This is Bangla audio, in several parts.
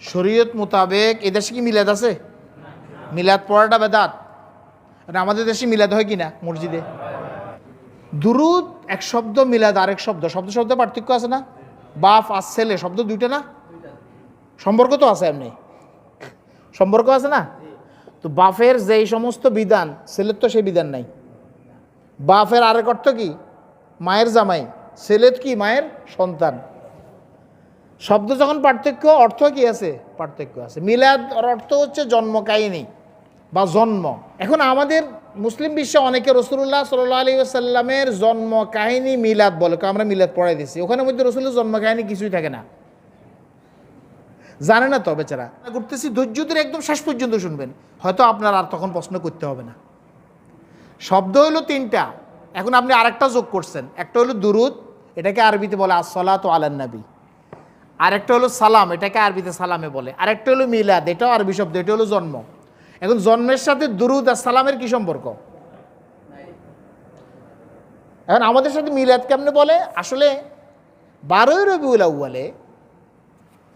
শরীয়ত মোতাবেক এ দেশে কি মিলাদ আছে? মিলাদ পড়াটা বেদাত। আর আমাদের দেশে মিলাদ হয় কি না মসজিদে? দুরুদ এক শব্দ, মিলাদ আরেক শব্দ। শব্দ শব্দ পার্থক্য আছে না? বাপ আর ছেলে, শব্দ দুইটা না? সম্পর্ক তো আছে এমনি। সম্পর্ক আছে না? তো বাফের যেই সমস্ত বিধান, ছেলের তো সেই বিধান নাই। বাফের আরেক অর্থ কি? মায়ের জামাই। ছেলের কি? মায়ের সন্তান। শব্দ যখন পার্থক্য, অর্থ কি আছে? পার্থক্য আছে। মিলাদ অর্থ হচ্ছে জন্ম কাহিনী বা জন্ম। এখন আমাদের মুসলিম বিশ্বে অনেকে রসুল্লাহ সাল্লাহ আলী আসাল্লামের জন্ম কাহিনী মিলাদ বলে। আমরা মিলাদ পড়াই দিচ্ছি ওখানের মধ্যে রসুলের জন্ম কাহিনী কিছুই থাকে না। জানে না তো বেচারা। করতেছি ধৈর্য ধরে একদম শেষ পর্যন্ত শুনবেন। হয়তো আপনার আর তখন প্রশ্ন করতে হবে না। শব্দ হলো তিনটা। এখন আপনি আরেকটা যোগ করছেন। একটা হলো দুরুদ, এটাকে আরবিতে বলে আসলাত আলান্নবী। আরেকটা হলো সালাম, এটাকে আরবিতে সালামে বলে। আরেকটা হলো মিলাদ, এটাও আরবি শব্দ এটা হলো জন্ম। এখন জন্মের সাথে দুরুদ আর সালামের কি সম্পর্ক? এখন আমাদের সাথে মিলাদ কেমনে বলে? আসলে বারোই রবিউল আউ্বালে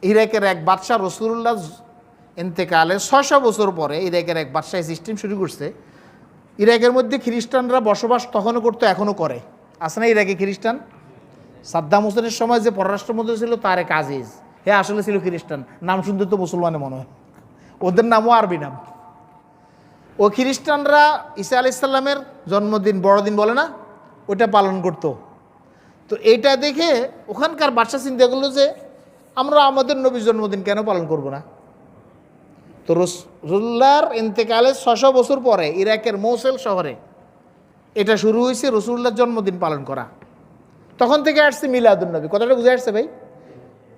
ইরাকের এক বাদশাহ রসুল্লাহ এতেকালে ছয়শো বছর পরে ইরাকের এক বাদশাহ সিস্টেম শুরু করছে। ইরাকের মধ্যে খ্রিস্টানরা বসবাস তখনও করতো, এখনও করে। আসে না ইরাকে খ্রিস্টান? সাদ্দাম হোসেনের সময় যে পররাষ্ট্রমন্ত্রী ছিল তার এক আজিজ। হে আসলে ছিল খ্রিস্টান। নাম শুনতে তো মুসলমানে মনে হয়। ওদের নামও আরবি নাম। ও খ্রিস্টানরা ঈসা ইসাল্লামের জন্মদিন, বড়দিন বলে না? ওটা পালন করতো। তো এইটা দেখে ওখানকার বাদশা চিন্তা করল যে, আমরা আমাদের নবীর জন্মদিন কেন পালন করব না? তো রসুল্লাহর ইন্তেকালে ছশো বছর পরে ইরাকের মৌসেল শহরে এটা শুরু হয়েছে রসুল্লাহর জন্মদিন পালন করা। তখন থেকে আসছে মিলাদুলনবী কথাটা বুঝে আসছে ভাই?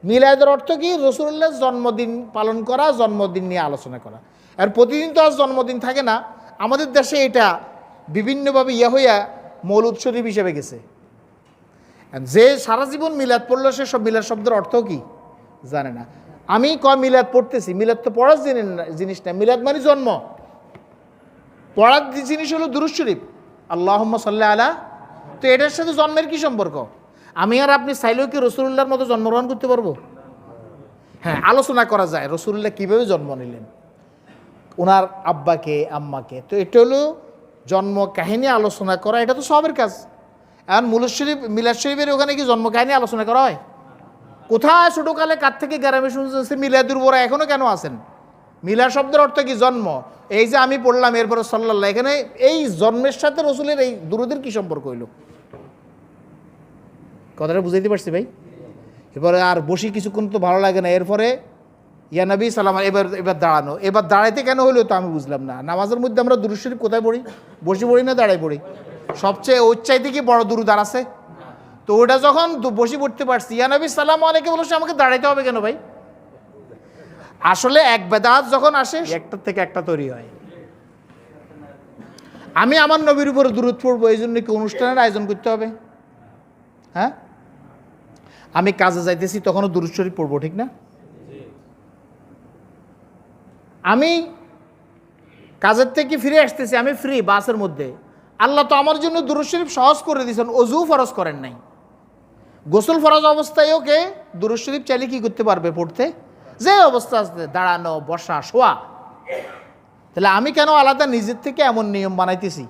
মিলাদের অর্থ কি? রসুল্লাহর জন্মদিন পালন করা, জন্মদিন নিয়ে আলোচনা করা। আর প্রতিদিন তো আজ জন্মদিন থাকে না। আমাদের দেশে এটা বিভিন্নভাবে ইয়ে হইয়া মৌলুদ শরীফ হিসেবে গেছে। আর যে সারা জীবন মিলাদ পড়ল, সে সব মিলাদ শব্দের অর্থ কি? জানে না। আমি ক মিলাদ পড়তেছি? মিলাদ তো পড়ার জিনিস না। মিলাদ মানে জন্ম। পড়ার জিনিস হলো দুরুজ শরীফ। আল্লাহ সাল্লাহ আলা তো এটার সাথে জন্মের কি সম্পর্ক? আমি আর আপনি চাইলেও কি রসুল্লাহর মতো জন্মগ্রহণ করতে পারব? হ্যাঁ আলোচনা করা যায় রসুল্লাহ কীভাবে জন্ম নিলেন? ওনার আব্বাকে, আম্মাকে। তো এটা হলো জন্ম কাহিনী আলোচনা করা, এটা তো সবের কাজ। এখন মুলুদ শরীফ, মিলাদ শরীফের ওখানে কি জন্ম কাহিনী আলোচনা করা হয়? কোথায় ছোটোকালে কার থেকে গ্রামে শুনছে মিলাদুর বড়া এখনও কেন আছেন? মিলা শব্দের অর্থ কি জন্ম? এই যে আমি পড়লাম এরপরে সাল্লাল্লাহ এখানে এই জন্মের সাথে রসুলের এই দুরুদের কি সম্পর্ক হইল? কথাটা বুঝাইতে পারছি ভাই? এরপরে আর বসি কিছুক্ষণ তো ভালো লাগে না এরপরে ইয়া নবী সালাম এবার এবার দাঁড়ানো। এবার দাঁড়াইতে কেন হলো তো আমি বুঝলাম না। নামাজের মধ্যে আমরা দুরুদ শরীফ কোথায় পড়ি? বসে পড়ি না দাঁড়াই পড়ি? সবচেয়ে ওর চাইতে কি বড় দুরুদার আছে। তো ওটা যখন বসে পড়তে পারছি ইয়া নবী সালাম অনেকে বলছে আমাকে দাঁড়াইতে হবে কেন ভাই? আসলে এক বেদাত যখন আসে একটার থেকে একটা তৈরি হয়। আমি আমার নবীর উপরে দূরত পড়ব এই জন্য কি অনুষ্ঠানের আয়োজন করতে হবে? হ্যাঁ? আমি কাজে যাইতেছি, তখনও দুরুদ শরীফ পড়ব, ঠিক না? আমি কাজের থেকে ফিরে আসতেছি, আমি ফ্রি বাসের মধ্যে। আল্লাহ তো আমার জন্য দুরুদ শরীফ সহজ করে দিয়েছেন, অজু ফরজ করেন নাই। গোসল ফরজ অবস্থায় ওকে দুরুদ শরীফ চাইলে কি করতে পারবে পড়তে? যে অবস্থা আছে, দাঁড়ানো, বসা, শোয়া। তাহলে আমি কেন আলাদা নিজের থেকে এমন নিয়ম বানাইতেছি?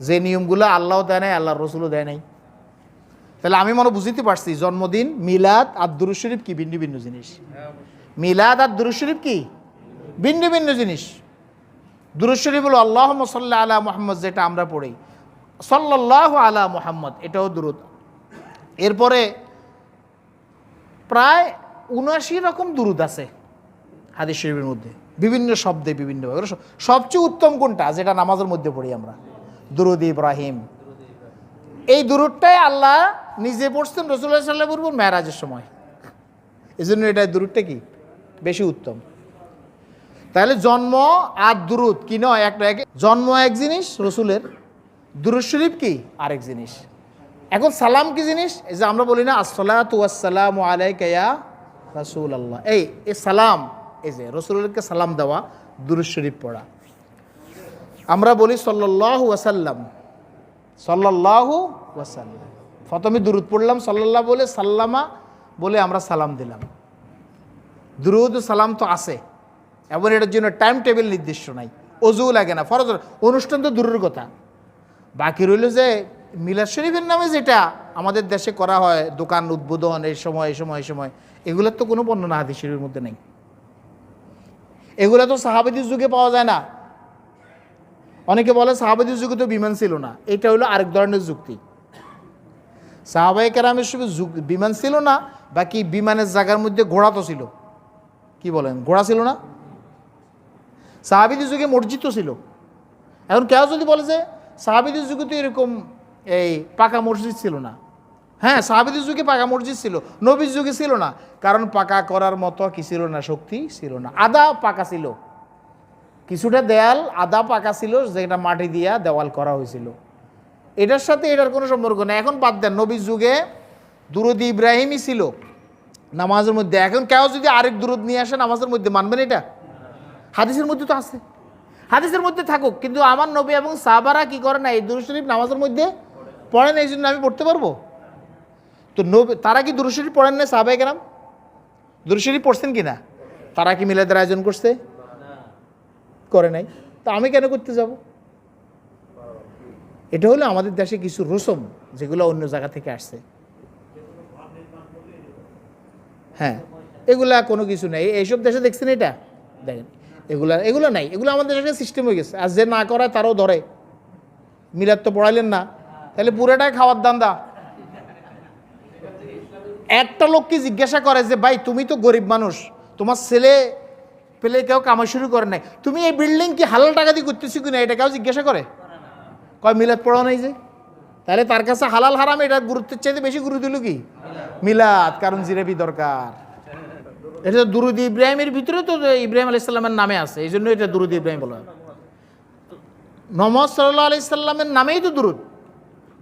যে নিয়মগুলো আল্লাহ দেয় নাই আল্লাহ রসুলও দেয় নাই। তাহলে আমি মনে বুঝতে পারছি, জন্মদিন, মিলাদ আর দুরুদ শরীফ কি? ভিন্ন ভিন্ন জিনিস। মিলাদ আর দুরুদ শরীফ কি? ভিন্ন ভিন্ন জিনিস। দুরুদ শরীফ হলো আল্লাহ সাল্লাহ আলা মোহাম্মদ যেটা আমরা পড়ি। সাল্লাহ আলা মোহাম্মদ, এটাও দুরুদ। এরপরে প্রায় উনআশি রকম দুরুদ আছে হাদিস শরীফের মধ্যে। বিভিন্ন শব্দে বিভিন্নভাবে সবচেয়ে উত্তম কোনটা? যেটা নামাজের মধ্যে পড়ি আমরা। দুরুদ ইব্রাহিম এই দুরুদটাই আল্লাহ নিজে পড়ছেন রসুল্লাহ সাল্লাহ বলব মেয়ারাজের সময়। এই জন্য এটা দুরুদটা কি? বেশি উত্তম। তাহলে জন্ম আর দুরুদ কি নয়? একটা এক জন্ম এক জিনিস, রসুলের। দুরুদ শরীফ কি? আরেক জিনিস। এখন সালাম কি জিনিস? এই যে আমরা বলি না আসসালাম আলাইকা রাসুল আল্লাহ এই এ সালাম, এই যে রসুলকে সালাম দেওয়া, দুরুদ শরীফ পড়া। আমরা বলি সাল্লাল্লাহু ওয়াসাল্লাম। সাল্লাল্লাহু ওয়াসাল্লাম। প্রথমে দুরুদ পড়লাম, সাল্লাল্লাহ বলে সাল্লামা বলে আমরা সালাম দিলাম। দুরুদ, সালাম তো আছে, এবং এটার জন্য টাইম টেবিল নির্দিষ্ট নাই অজুও লাগে না, ফরজ অনুষ্ঠান তো দূরের কথা। বাকি রইল যে মিলাদ শরীফের নামে যেটা আমাদের দেশে করা হয়, দোকান উদ্বোধন, এই সময় এই সময় এই সময়, এগুলোর তো কোনো বর্ণনা হাদিস শরীফের মধ্যে নেই। এগুলো তো সাহাবেদির যুগে পাওয়া যায় না। অনেকে বলে সাহাবেদির যুগে তো বিমান ছিল না, এটা হলো আরেক ধরনের যুক্তি। সাহাবাই কেরামের সঙ্গে বিমান ছিল না, বাকি বিমানের জায়গার মধ্যে ঘোড়া তো ছিল। কি বলেন? ঘোড়া ছিল না? সাহাবিদের যুগে মসজিদ তো ছিল। এখন কেউ যদি বলে যে সাহাবিদের যুগে তো এরকম এই পাকা মসজিদ ছিল না। হ্যাঁ সাহাবিদের যুগে পাকা মসজিদ ছিল, নবীর যুগে ছিল না। কারণ পাকা করার মতো কি ছিল না? শক্তি ছিল না। আদা পাকা ছিল। কিছুটা দেয়াল আদা পাকা ছিল, যেটা মাটি দিয়া দেওয়াল করা হয়েছিল। এটার সাথে এটার কোনো সম্পর্ক নেই। এখন বাদ দেন, নবীর যুগে দুরুদ ইব্রাহিমই ছিল নামাজের মধ্যে। এখন কেউ যদি আরেক দুরুদ নিয়ে আসে, নামাজের মধ্যে মানবেন এটা? হাদিসের মধ্যে তো আছে। হাদিসের মধ্যে থাকুক, কিন্তু আমার নবী এবং সাহাবারা কি করে না, এই দুরুদ শরীফ নামাজের মধ্যে পড়েন এই জন্য আমি পড়তে পারব? তো নবী, তারা কি দুরুদ শরীফ পড়েন না সাহাবাই কেরাম? দুরুদ শরীফ পড়ছেন কি না তারা কি মিলাদের আয়োজন করছে? করে নাই। তা আমি কেন করতে যাব? এটা হলো আমাদের দেশে কিছু রসম যেগুলো অন্য জায়গা থেকে আসছে। হ্যাঁ এগুলা কোনো কিছু নেই। এইসব দেশে দেখছেন এটা? দেখেন, এগুলা, এগুলো নাই। এগুলো আমাদের দেশে সিস্টেম হয়ে গেছে। আর যে না করায় তারও ধরে। মিলাদ তো পড়াইলেন না। তাহলে পুরোটাই খাওয়ার দান্দা। একটা লোককে জিজ্ঞাসা করে যে, ভাই, তুমি তো গরিব মানুষ। তোমার ছেলে পেলে কেউ কামা শুরু করে নাই। তুমি এই বিল্ডিং কি হালাল টাকা দিয়ে করতেছি কিনা? এটা কেউ জিজ্ঞাসা করে? কয়, মিলাদ পড়া নাই যে? তাহলে তার কাছে হালাল হারাম, এটা গুরুত্বের চাইতে বেশি গুরুত্ব দিল কি? মিলাদ, কারণ জিরেবি দরকার। এটা তো দুরুদ ইব্রাহিমের ভিতরে তো ইব্রাহিম আলি সাল্লামের নামে আছে, এই জন্য এটা দুরুদ ইব্রাহিম বলা নমজ সাল্লাহ আলি সাল্লামের নামেই তো দুরুদ।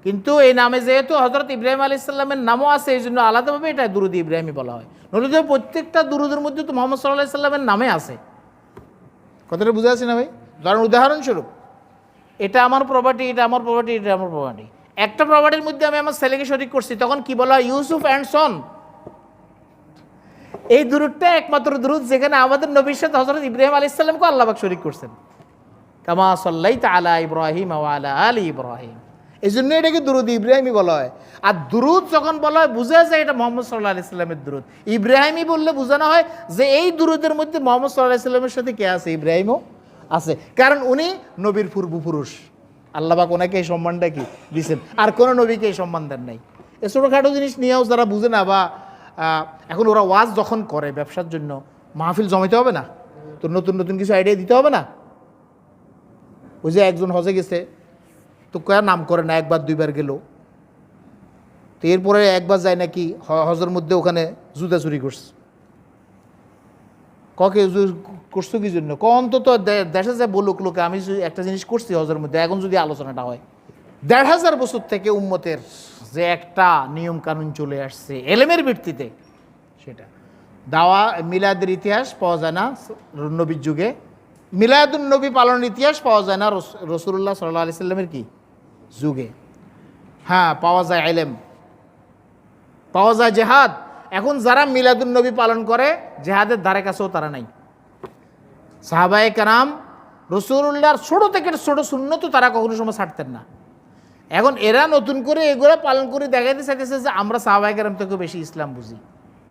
কিন্তু এই নামে যেহেতু হজরত ইব্রাহিম আলি সাল্লামের নামও আছে, এই জন্য আলাদাভাবে এটা দুরুদ ইব্রাহিমই বলা হয়। তো প্রত্যেকটা দুরুদের মধ্যে তো মোহাম্মদ সাল্লাহ সাল্লামের নামে আছে। কথাটা বুঝে আছি না ভাই? ধরেন উদাহরণস্বরূপ এটা আমার প্রপার্টি এটা আমার প্রপার্টি এটা আমার প্রপার্টি একটা প্রপার্টির মধ্যে আমি আমার ছেলেকে শরিক করছি, তখন কি বলা ইউসুফ অ্যান্ড সন এই দূরটা একমাত্র দূরত যেখানে আমাদের নবীর হজরত ইব্রাহিম আলী ইসলামকে আল্লাহবাক শরিক করছেন। কামা সাল্লাই আলা ইব্রাহিম আলা আলী ইব্রাহিম। এই জন্য এটাকে দুরুদ ইব্রাহিমই বলা হয়। আর দুরুদ যখন বলা হয়, বোঝা যায় এটা মোহাম্মদ সাল্লাহ আলি ইসলামের দুরুদ ইব্রাহিমই বললে বোঝানো হয় যে এই দুরুদের মধ্যে মোহাম্মদ সাল্লাহ ইসলামের সাথে কে আছে? ইব্রাহিমও আছে। কারণ উনি নবীর পূর্বপুরুষ। আল্লাহবাক ওনাকে এই সম্মানটা কি দিচ্ছেন আর কোনো নবীকে এই সম্মান দেন নাই। এ ছোটোখাটো জিনিস নিয়েও যারা বুঝে না বা এখন ওরা ওয়াজ যখন করে ব্যবসার জন্য, মাহফিল জমাইতে হবে না? তো নতুন নতুন কিছু আইডিয়া দিতে হবে না? ওই যে একজন হজে গেছে, তো কয়া নাম করে না, একবার দুইবার গেল। তো এরপরে একবার যায় নাকি হজের মধ্যে ওখানে জুতা চুরি করছে। ককে করছ কি জন্য? ক, অন্তত দেশে যে বলুক লোকে, আমি একটা জিনিস করছি হজের মধ্যে, এখন যদি আলোচনাটা হয়। দেড় হাজার বছর থেকে উম্মতের যে একটা নিয়ম কানুন চলে আসছে, এলেমের ভিত্তিতে, সেটা। দাওয়া, মিলাদের ইতিহাস পাওয়া যায় না নবীর যুগে। মিলাদুন নবী পালনের ইতিহাস পাওয়া যায় না, রস- রসুল্লাহ সাল্লাহ আলি সাল্লামের কি? যুগে। হ্যাঁ পাওয়া যায় এলেম। পাওয়া যায় জেহাদ। এখন যারা মিলাদুল নবী পালন করে, জেহাদের ধারে কাছেও তারা নাই। সাহাবায়ে কারাম রসুল্লাহর ছোটো থেকে ছোটো শূন্য তো তারা কখনো সময় ছাড়তেন না। এখন এরা নতুন করে এগুলো পালন করে দেখাইতে চাইতেছে যে আমরা সাহাবাহিক কারাম থেকে বেশি ইসলাম বুঝি।